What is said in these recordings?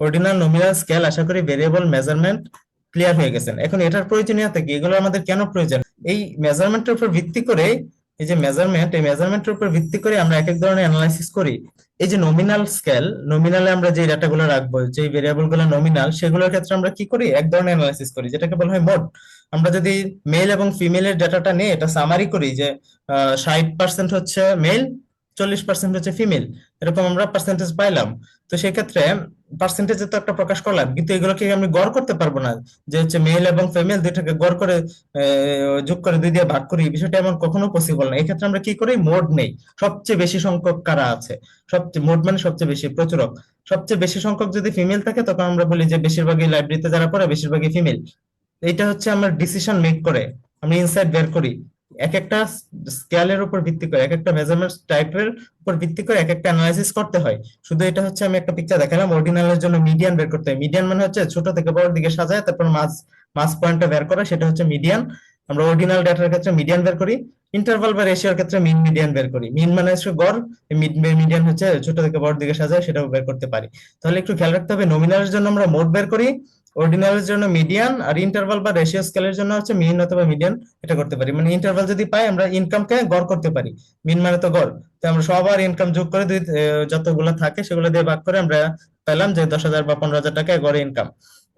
Ordinal nominal scale আশা করি variable measurement clear হয়ে গেছেন এখন এটার প্রয়োজনীয়তা কি? এগুলো আমাদের কেন প্রয়োজন? এই মেজারমেন্টের উপর ভিত্তি করে, এই যে মেজারমেন্ট এই মেজারমেন্টের উপর ভিত্তি করে আমরা এক এক ধরনের অ্যানালাইসিস করি। এই যে নমিনাল স্কেল নমিনালে আমরা যে ডাটাগুলো রাখব যে ভেরিয়েবলগুলো নমিনাল সেগুলোর ক্ষেত্রে আমরা কি করি? এক ধরনের অ্যানালাইসিস করি, যেটাকে বলা হয় মোড আমরা যদি মেল এবং ফিমেলের ডাটাটা নিয়ে এটা সামারি করি যে ষাট পার্সেন্ট হচ্ছে মেল চল্লিশ পার্সেন্ট হচ্ছে ফিমেল এরকম আমরা পার্সেন্টেজ পাইলাম। তো সেক্ষেত্রে পার্সেন্টেজে তো একটা প্রকাশ করলাম, কিন্তু এগুলোকে আমি গড় করতে পারব না। যে হচ্ছে মেল এবং ফিমেল দুইটাকে গড় করে যোগ করে দুই দিয়ে ভাগ করি বিষয়টা এমন কখনো পসিবল না। এক্ষেত্রে আমরা কি করি? মোড নেই। সবচেয়ে বেশি সংখ্যক কারা আছে? সবচেয়ে মোড মানে সবচেয়ে বেশি প্রচুরক। সবচেয়ে বেশি সংখ্যক যদি ফিমেল থাকে, তখন আমরা বলি যে বেশিরভাগই লাইব্রেরিতে যারা পড়ে, বেশিরভাগই ফিমেল এইটা হচ্ছে আমরা ডিসিশন মেক করে। আমরা ইনসাইট বের করি। এক একটা স্কেলের উপর ভিত্তি করে, এক একটা মেজারমেন্ট টাইপের উপর ভিত্তি করে এক একটা অ্যানালাইসিস করতে হয়। শুধু এটা হচ্ছে আমি একটা পিকচার দেখালাম অর্ডিনালের জন্য মিডিয়ান বের করতে হয়। মিডিয়ান মানে হচ্ছে ছোট থেকে বড় দিকে সাজায়, তারপর মাস মাস পয়েন্টটা বের করা, সেটা হচ্ছে মিডিয়ান আমরা অর্ডিনাল ডাটার ক্ষেত্রে মিডিয়ান বের করি ইন্টারভাল বা রেশিওর ক্ষেত্রে মিন মিডিয়ান বের করি। মিন মানে হচ্ছে গড় মিড মিডিয়ান হচ্ছে ছোট থেকে বড় দিকে সাজায়, সেটাও বের করতে পারি। তাহলে একটু খেয়াল রাখতে হবে নমিনালের জন্য আমরা মোড বের করি অর্ডিনালের জন্য মিডিয়ান আর ইন্টারভাল বা রেশিও স্কেলের জন্য হচ্ছে মিন অথবা মিডিয়ান এটা করতে পারি। মানে ইন্টারভাল যদি পাই, আমরা ইনকামকে গড় করতে পারি। মিন মানে তো গড়। তো আমরা সবার ইনকাম যোগ করে দুই যতগুলো থাকে সেগুলো দিয়ে ভাগ করে আমরা পেলাম যে দশ হাজার বা পনেরো হাজার টাকা গড় ইনকাম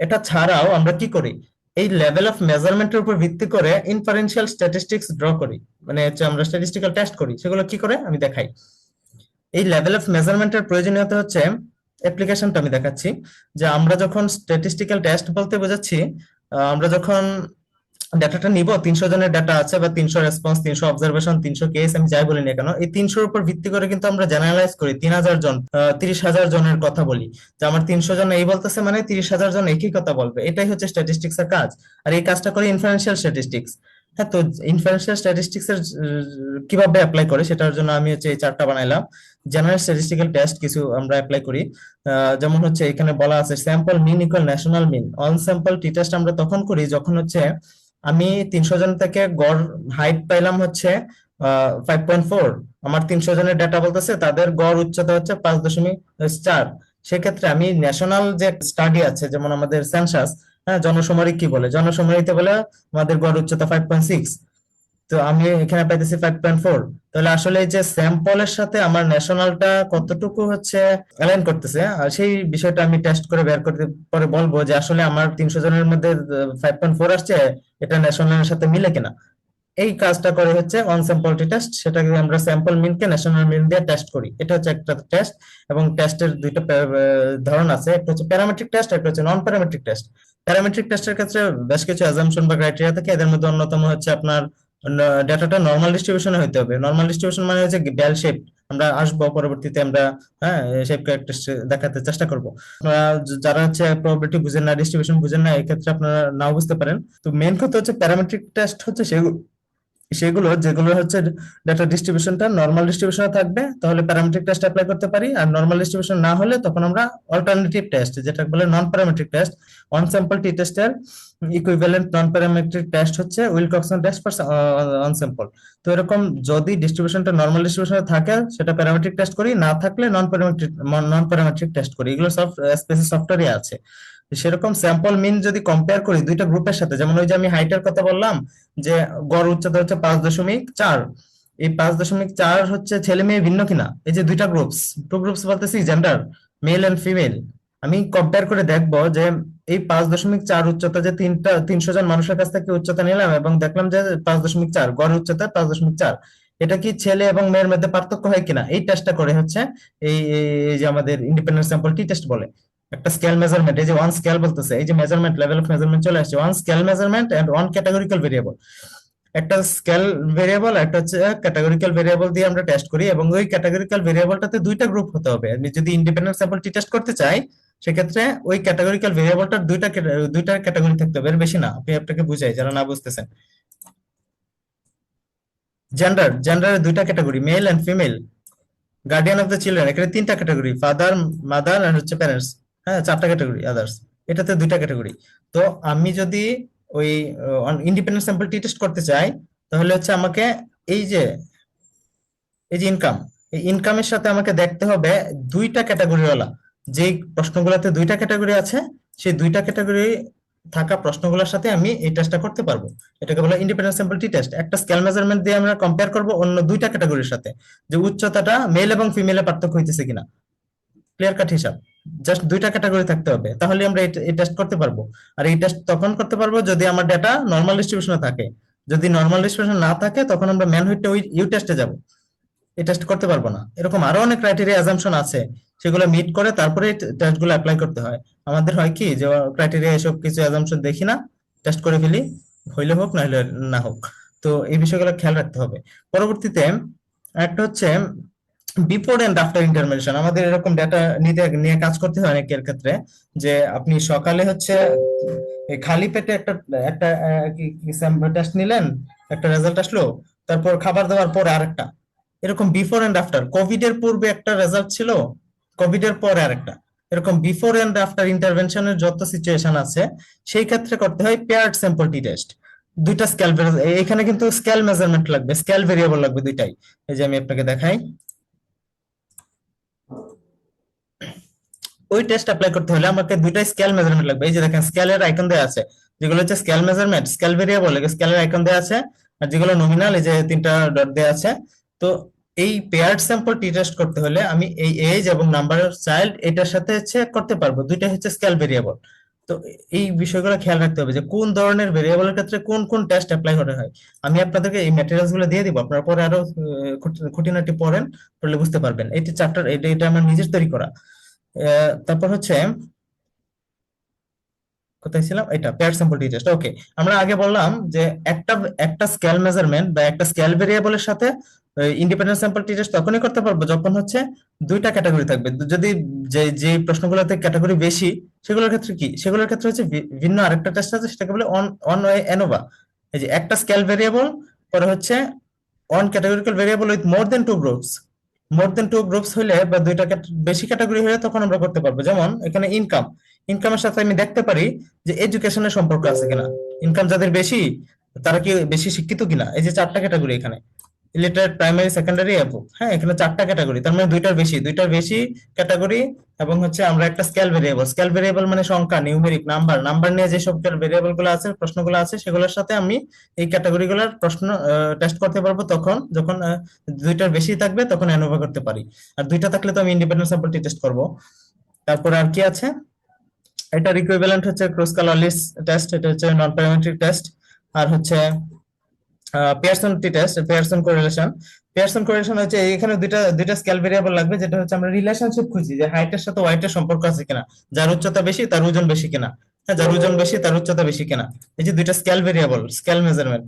এটা ছাড়াও আমরা কি করি? এই লেভেল অফ মেজারমেন্টের উপর ভিত্তি করে ইনফারেন্সিয়াল স্ট্যাটিস্টিক্স ড্র করি। মানে হচ্ছে আমরা স্ট্যাটিস্টিক্যাল টেস্ট করি। সেগুলো কি করে? আমি দেখাই। এই লেভেল অফ মেজারমেন্টের প্রয়োজনীয়তা হচ্ছে অ্যাপ্লিকেশনটা আমি দেখাচ্ছি, যে আমরা যখন স্ট্যাটিস্টিক্যাল টেস্ট বলতে বোঝাচ্ছি আমরা যখন ডাটাটা নিব, তিনশো জনের ডাটা আছে বা তিনশো রেসপন্স তিনশো অবজারভেশন তিনশো কেস আমি যাই বলি না কেন, এই তিনশোর উপর ভিত্তি করে কিন্তু আমরা জেনারেলাইজ করি, তিন হাজার জন তিরিশ হাজার জনের কথা বলি। যে আমার তিনশো জন এই বলতেছে মানে তিরিশ হাজার জন একই কথা বলবে, এটাই হচ্ছে স্ট্যাটিস্টিক্স এর কাজ। আর এই কাজটা করে ইনফারেন্সিয়াল স্ট্যাটিস্টিক্স হ্যাঁ তো ইনফারেন্সিয়াল স্ট্যাটিস্টিক্স এর কীভাবে অ্যাপ্লাই করে সেটার জন্য আমি হচ্ছে এই চারটা বানাইলাম। জেনারেল স্ট্যাটিস্টিক্যাল টেস্ট কিছু আমরা অ্যাপ্লাই করি। যেমন হচ্ছে এখানে বলা আছে sample mean equal national mean one sample t test আমরা তখন করি যখন হচ্ছে আমি তিনশো জন থেকে গড় হাইট পাইলাম হচ্ছে ফাইভ পয়েন্ট ফোর আমার তিনশো জনের ডাটা বলতেছে, তাদের গড় উচ্চতা হচ্ছে পাঁচ দশমিক চার। সেক্ষেত্রে আমি ন্যাশনাল যে স্টাডি আছে, যেমন আমাদের সেন্সাস হ্যাঁ জনসমরি কি বলে? জনসমরিতে বলে আমাদের গড় উচ্চতা ফাইভ পয়েন্ট সিক্স তো আমি এখানে পাইতেছি ফাইভ পয়েন্ট ফোর তাহলে আসলে যে স্যাম্পলের সাথে আমার ন্যাশনালটা কতটুকু হচ্ছে অ্যালাইন করতেছে, আর সেই বিষয়টা আমি টেস্ট করে বের করতে, পরে বলব যে আসলে আমার তিনশো জনের মধ্যে ফাইভ পয়েন্ট ফোর আসছে, এটা ন্যাশনালের সাথে মিলে কিনা। এই কাজটা করে হচ্ছে অন স্যাম্পল টেস্ট সেটাকে আমরা স্যাম্পল মিনকে ন্যাশনাল মিন দিয়ে টেস্ট করি। এটা হচ্ছে একটা টেস্ট এবং টেস্টের দুইটা ধরন আছে। একটা হচ্ছে প্যারামেট্রিক টেস্ট একটা হচ্ছে নন প্যারামেট্রিক টেস্ট প্যারামেট্রিক টেস্টের ক্ষেত্রে বেশ কিছু অ্যাজাম্পশন বা ক্রাইটেরিয়া থাকে। এদের মধ্যে অন্যতম হচ্ছে আপনার ডেটাটা নর্মাল ডিস্ট্রিবিউশনে হইতে হবে। নর্মাল ডিস্ট্রিবিউশন মানে হচ্ছে বেল শেপ আমরা আসব, পরবর্তীতে আমরা হ্যাঁ শেপ ক্যারেক্টার দেখাতে চেষ্টা করব। যারা হচ্ছে প্রবাবিলিটি বুঝেন না ডিস্ট্রিবিউশন বুঝেন না এই ক্ষেত্রে আপনারা নাও বুঝতে পারেন। তো মেইন কথা হচ্ছে প্যারামেট্রিক টেস্ট হচ্ছে সেগুলো সেগুলো যেগুলো হচ্ছে ডেটা ডিস্ট্রিবিউশনটা নর্মাল ডিস্ট্রিবিউশনে থাকবে, তাহলে প্যারামেট্রিক টেস্ট অ্যাপ্লাই করতে পারি। আর নর্মাল ডিস্ট্রিবিউশন না হলে তখন আমরা অল্টারনেটিভ টেস্ট যেটা বলে non parametric test one sample t টেস্টের ইকুইভ্যালেন্ট নন প্যারামেট্রিক টেস্ট হচ্ছে Wilcoxon test for one sample তো এরকম যদি ডিস্ট্রিবিউশনটা নর্মাল ডিস্ট্রিবিউশনে থাকে, সেটা প্যারামেট্রিক টেস্ট করি, না থাকলে non parametric non parametric test করি। এগুলো সব স্পেসিস সফটওয়্যারে আছে। সেরকম স্যাম্পল মিন যদি কম্পেয়ার করি দুইটা গ্রুপের সাথে, যেমন ওই যে আমি হাইটের কথা বললাম, যে গড় উচ্চতা হচ্ছে পাঁচ দশমিক চার, এই পাঁচ দশমিক চার হচ্ছে ছেলে মেয়ে ভিন্ন কিনা? এই যে দুইটা গ্রুপস টু গ্রুপস বলতেছি জেন্ডার মেল এন্ড ফিমেল আমি কম্পেয়ার করে দেখব যে এই পাঁচ দশমিক চার উচ্চতা যে তিনটা, তিনশো জন মানুষের কাছ থেকে উচ্চতা নিলাম এবং দেখলাম যে পাঁচ দশমিক চার, গড় উচ্চতা পাঁচ দশমিক চার। এটা কি ছেলে এবং মেয়ের মধ্যে পার্থক্য হয় কিনা? এই টেস্টটা করে হচ্ছে এই যে আমাদের ইন্ডিপেন্ডেন্ট স্যাম্পল টি টেস্ট বলে। একটা স্কেল মেজারমেন্ট এই যে ওয়ান স্কেল বলতেছে, এই যে মেজারমেন্ট লেভেল অফ মেজারমেন্ট চলে আসছে। One scale measurement and one categorical variable একটা স্কেল ভেরিয়েবল একটা হচ্ছে ক্যাটাগরিক্যাল ভেরিয়েবল দিয়ে আমরা টেস্ট করি এবং ওই ক্যাটাগরিক্যাল ভেরিয়েবলটাতে দুইটা গ্রুপ হতে হবে। আমি যদি ইন্ডিপেন্ডেন্ট স্যাম্পল টি টেস্ট করতে চাই, সেক্ষেত্রে ওই ক্যাটাগরিক্যাল ভেরিয়েবলটার দুইটা দুইটা ক্যাটাগরি থাকতে হবে। এর বেশি না, আপনি আপনাকে বুঝাই, যারা না বুঝতেছেন। জেন্ডার জেন্ডারের দুইটা category male and female guardian of the children এখানে তিনটা ক্যাটাগরি ফাদার মাদার এন্ড হচ্ছে প্যারেন্টস হ্যাঁ চারটা ক্যাটাগরি আদার্স এটাতে দুইটা ক্যাটাগরি তো আমি যদি ওই ইন্ডিপেন্ডেন্ট স্যাম্পল টি টেস্ট করতে চাই, তাহলে হচ্ছে আমাকে এই যে এই যে ইনকাম এই ইনকামের সাথে আমাকে দেখতে হবে দুইটা ক্যাটাগরিওয়ালা যে প্রশ্নগুলোতে দুইটা ক্যাটাগরি আছে, সেই দুইটা ক্যাটাগরি থাকা প্রশ্নগুলোর সাথে আমি এই টেস্টটা করতে পারব। এটাকে বলে ইন্ডিপেন্ডেন্ট স্যাম্পল টি টেস্ট একটা স্কেল মেজারমেন্ট দিয়ে আমরা কম্পেয়ার করব অন্য দুইটা ক্যাটাগরির সাথে, যে উচ্চতাটা মেল এবং ফিমেলে পার্থক্য হইতেছে কিনা। ক্লিয়ার কাট হিসাব। জাস্ট দুইটা ক্যাটাগরি থাকতে হবে। তাহলে আমরা এই- টেস্ট করতে পারব। আর এই টেস্ট তখন করতে পারব যদি আমার ডেটা নর্মাল ডিস্ট্রিবিউশনে থাকে। যদি নর্মাল ডিস্ট্রিবিউশন না থাকে, তখন আমরা ম্যান হইতে ওই ইউ টেস্টে যাব। এই টেস্ট করতে পারব না। এরকম আরও অনেক ক্রাইটেরিয়া অ্যাজাম্পশন আছে। সেগুলো মিট করে তারপরে টেস্টগুলো অ্যাপ্লাই করতে হয়। আমাদের হয় কি যে ক্রাইটেরিয়া এসব কিছু অ্যাজাম্পশন দেখি না টেস্ট করে ফেলি। হইলে হোক, না হইলে না হোক। তো এই বিষয়গুলো খেয়াল রাখতে হবে। পরবর্তীতে একটা হচ্ছে বিফোর এন্ড আফটার ইন্টারমেশন আমাদের এরকম ডেটা নিতে, নিয়ে কাজ করতে হয় অনেকের ক্ষেত্রে, যে আপনি সকালে হচ্ছে খালি পেটে একটা একটা টেস্ট নিলেন, একটা রেজাল্ট আসলো, তারপর খাবার দাবার পরে আরেকটা। এরকম বিফোর এন্ড আফটার কোভিড এর পূর্বে একটা রেজাল্ট ছিল কোভিড এর পরে আরেকটা। এরকম বিফোর এন্ড আফটার ইন্টারভেনশনের যত সিচুয়েশন আছে, সেই ক্ষেত্রে করতে হয় পেয়ার্ড স্যাম্পল টি টেস্ট দুইটা স্কেল এখানে কিন্তু স্কেল মেজারমেন্ট লাগবে স্কেল ভেরিয়েবল লাগবে দুইটাই। এই যে আমি আপনাকে দেখাই। ওই টেস্ট অ্যাপ্লাই করতে হলে আমাকে দুইটা স্কেল মেজারমেন্ট লাগবে। এই যে দেখেন স্কেলের আইকন দেওয়া আছে, যেগুলো হচ্ছে স্কেল মেজারমেন্ট স্কেল ভেরিয়েবল স্কেলের আইকন দেওয়া আছে, আর যেগুলো নমিনাল এই যে তিনটা ডট দেওয়া আছে। তো এই পেয়ার্ড স্যাম্পল টি টেস্ট করতে হলে আমি এই এজ এবং নাম্বার অফ চাইল্ড এটার সাথে চেক করতে পারব। দুইটা হচ্ছে স্কেল ভেরিয়েবল তো এই বিষয়গুলো খেয়াল রাখতে হবে যে কোন ধরনের ভেরিয়েবলের ক্ষেত্রে কোন কোন টেস্ট অ্যাপ্লাই করা হয়। আমি আপনাদেরকে এই ম্যাটেরিয়ালসগুলো দিয়ে দিব, আপনারা পরে আরও খুঁটিনাটি পড়েন, পড়লে বুঝতে পারবেন। এটি চ্যাপ্টার এটা এটা আমার নিজের তৈরি করা। তারপর হচ্ছে, কোথায় ছিলাম? এটা pair sample t test okay আমরা আগে বললাম যে একটা একটা স্কেল মেজারমেন্ট বা একটা স্কেল ভেরিয়েবলের সাথে ইন্ডিপেন্ডেন্ট স্যাম্পল টি টেস্ট তখনই করতে পারব যখন হচ্ছে দুইটা ক্যাটাগরি থাকবে। যদি যে যে প্রশ্নগুলোতে ক্যাটাগরি বেশি, সেগুলোর ক্ষেত্রে কি? সেগুলোর ক্ষেত্রে হচ্ছে ভিন্ন আরেকটা টেস্ট আছে, সেটাকে বলে অন অন ওয়ে এনোভা এই যে একটা স্কেল ভেরিয়েবল পরে হচ্ছে one categorical variable with more than two groups more than two groups হলে বা দুইটা বেশি ক্যাটাগরি হলে তখন আমরা করতে পারব। যেমন, এখানে ইনকাম ইনকামের সাথে আমি দেখতে পারি যে এডুকেশনের সম্পর্ক আছে কিনা। ইনকাম যাদের বেশি, তারা কি বেশি শিক্ষিত কিনা? এই যে চারটা ক্যাটাগরি এখানে। ইলিটারেট প্রাইমারি, সেকেন্ডারি এবং হ্যাঁ এখানে চারটা ক্যাটাগরি তার মানে দুইটার বেশি দুইটার বেশি ক্যাটাগরি এবং হচ্ছে আমরা একটা স্কেল ভেরিয়েবল স্কেল ভেরিয়েবল মানে সংখ্যা নিউমেরিক নাম্বার নাম্বার নিয়ে যে যেসব ভেরিয়েবলগুলো আছে, প্রশ্নগুলো আছে, সেগুলোর সাথে আমি এই ক্যাটাগরি গুলোর প্রশ্ন টেস্ট করতে পারব তখন, যখন দুইটার বেশি থাকবে তখন অ্যানোভা করতে পারি। আর দুইটা থাকলে তো আমি ইন্ডিপেন্ডেন্ট স্যাম্পল টেস্ট করব। তারপর আর কি আছে? এটার ইকুইভ্যালেন্ট হচ্ছে ক্রস কালার লিস্ট টেস্ট এটা হচ্ছে নন প্যারামেট্রিক টেস্ট আর হচ্ছে Pearson T test Pearson correlation Pearson correlation হচ্ছে এখানে দুইটা দুইটা স্কেল ভেরিয়েবল লাগবে, যেটা হচ্ছে আমরা রিলেশনশিপ খুঁজি, যে হাইটের সাথে ওয়াইটের সম্পর্ক আছে কিনা, যার উচ্চতা বেশি, তার ওজন বেশি কিনা। হ্যাঁ যার ওজন বেশি, তার উচ্চতা বেশি কিনা। এই যে দুইটা scale variable scale measurement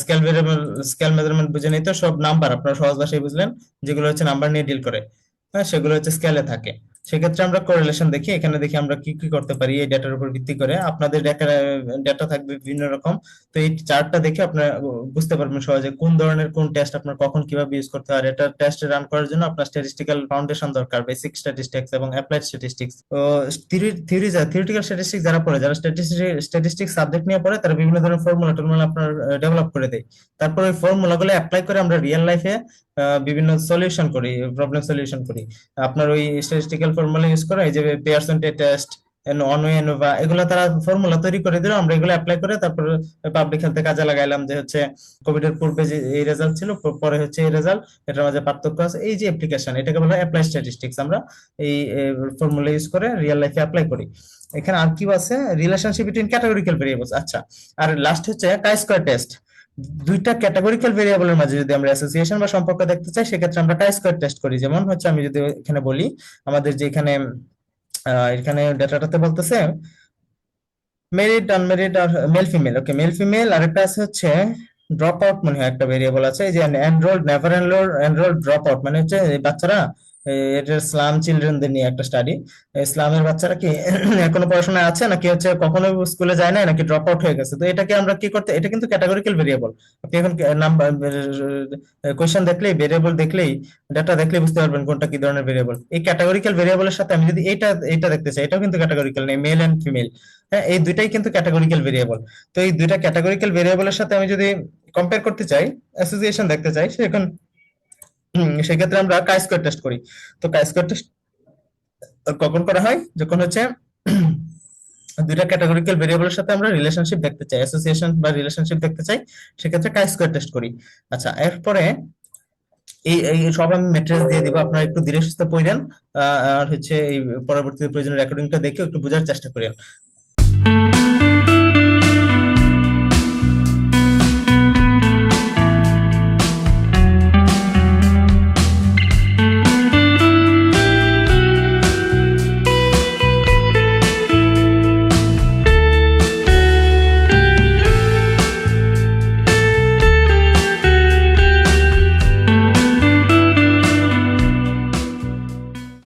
scale variable scale measurement বুঝে নিতে সব নাম্বার আপনারা সহজ ভাষায় বুঝলেন, যেগুলো হচ্ছে নাম্বার নিয়ে ডিল করে। হ্যাঁ সেগুলো হচ্ছে স্কেলে থাকে। সেক্ষেত্রে আমরা কোরিলেশন দেখি, এখানে দেখি আমরা কি কি করতে পারি, এই ডেটার উপর ভিত্তি করে। আপনাদের ডেটা থাকবে বিভিন্ন রকম। তো এই চার্টটা দেখে আপনারা বুঝতে পারবেন সহজে কোন ধরনের, কোন টেস্ট আপনার কখন কীভাবে ইউজ করতে হয়। এটা টেস্ট রান করার জন্য আপনার স্ট্যাটিস্টিক্যাল ফাউন্ডেশন দরকার বেসিক স্ট্যাটিস্টিক্স এবং অ্যাপ্লাইড স্ট্যাটিস্টিক্স তো থিওরি থিওরি থিওরিটিক্যাল স্ট্যাটিস্টিক্স যারা পড়ে, যারা স্ট্যাটিস্টিক্স সাবজেক্ট নিয়ে পড়ে, তারা বিভিন্ন ধরনের ফর্মুলা টর্মুলা আপনার ডেভেলপ করে দেয়। তারপর ওই ফর্মুলা গুলো অ্যাপ্লাই করে আমরা রিয়েল লাইফে বিভিন্ন সলিউশন করি প্রবলেম সলিউশন করি। আপনার ওই স্ট্যাটিস্টিক্যাল ফর্মুলা ইউজ করে, এই যে পেয়ারসন টেস্ট অনওয়ে এনোভা, এগুলো তারা ফর্মুলা তৈরি করে দিল, আমরা এগুলো অ্যাপ্লাই করে তারপর পাবলিক হেলথে কাজে লাগাইলাম যে হচ্ছে কোভিড এর পূর্বে যে এই রেজাল্ট ছিল পরে হচ্ছে এই রেজাল্ট এটার মাঝে পার্থক্য আছে। এই যে অ্যাপ্লিকেশন এটাকে বলা অ্যাপ্লাই স্ট্যাটিস্টিক্স আমরা এই ফর্মুলা ইউজ করে রিয়েল লাইফে অ্যাপ্লাই করি। এখানে আর কি আছে? রিলেশনশিপ বিটুইন ক্যাটাগরিক্যাল ভেরিয়েবলস আচ্ছা। আর লাস্ট হচ্ছে কাই স্কয়ার টেস্ট দুইটা ক্যাটাগরিক্যাল ভেরিয়েবলের মাঝে যদি আমরা অ্যাসোসিয়েশন বা সম্পর্ক দেখতে চাই, সেক্ষেত্রে আমরা কাই স্কয়ার টেস্ট করি। যেমন হচ্ছে আমি যদি এখানে বলি, আমাদের যে এখানে এখানে ডেটাটাতে বলতেছে মেরিট আনমেরিট আর male female okay male female আরেকটা আছে হচ্ছে ড্রপ আউট মনে হয় একটা ভেরিয়েবল আছে যে enrolled never enrolled enrolled drop out মানে হচ্ছে বাচ্চারা এটা স্লাম চিলড্রেনদের নিয়ে একটা স্টাডি ইসলামের বাচ্চারা কি এখনও পড়াশোনায় আছে নাকি হচ্ছে কখনো স্কুলে যায় না নাকি ড্রপ আউট হয়ে গেছে? তো এটাকে আমরা কি করতে এটা কিন্তু ক্যাটাগরিক্যাল ভেরিয়েবল আপনি এখন নাম্বার কোয়েশ্চেন দেখলেই ভেরিয়েবল দেখলেই ডাটা দেখলেই বুঝতে পারবেন কোনটা কি ধরনের ভেরিয়েবল এই ক্যাটাগরিক্যাল ভেরিয়েবলের সাথে আমি যদি এটা এইটা দেখতে চাই এটাও কিন্তু ক্যাটাগরিক্যাল নেই মেল এন্ড ফিমেল হ্যাঁ এই দুইটাই কিন্তু ক্যাটাগরিক্যাল ভেরিয়েবল তো এই দুইটা ক্যাটাগরিক্যাল ভেরিয়েবলের সাথে আমি যদি কম্পেয়ার করতে চাই অ্যাসোসিয়েশন দেখতে চাই সেখান হুম, সেক্ষেত্রে আমরা কাই স্কোয়ার টেস্ট করি। তো কাই স্কোয়ার টেস্ট কখন করা হয়? যখন হচ্ছে দুইটা ক্যাটাগরিক্যাল ভেরিয়েবলের সাথে আমরা রিলেশনশিপ দেখতে চাই অ্যাসোসিয়েশন বা রিলেশনশিপ দেখতে চাই, সেক্ষেত্রে কাই স্কোয়ার টেস্ট করি। আচ্ছা এরপরে এই এই সব আমি ম্যাট্রিক্স দিয়ে দিব, আপনারা একটু ধীরে সুস্থে পড়েন। আর হচ্ছে এই পরবর্তীতে প্রয়োজনীয় রেকর্ডিংটা দেখে একটু বোঝার চেষ্টা করেন।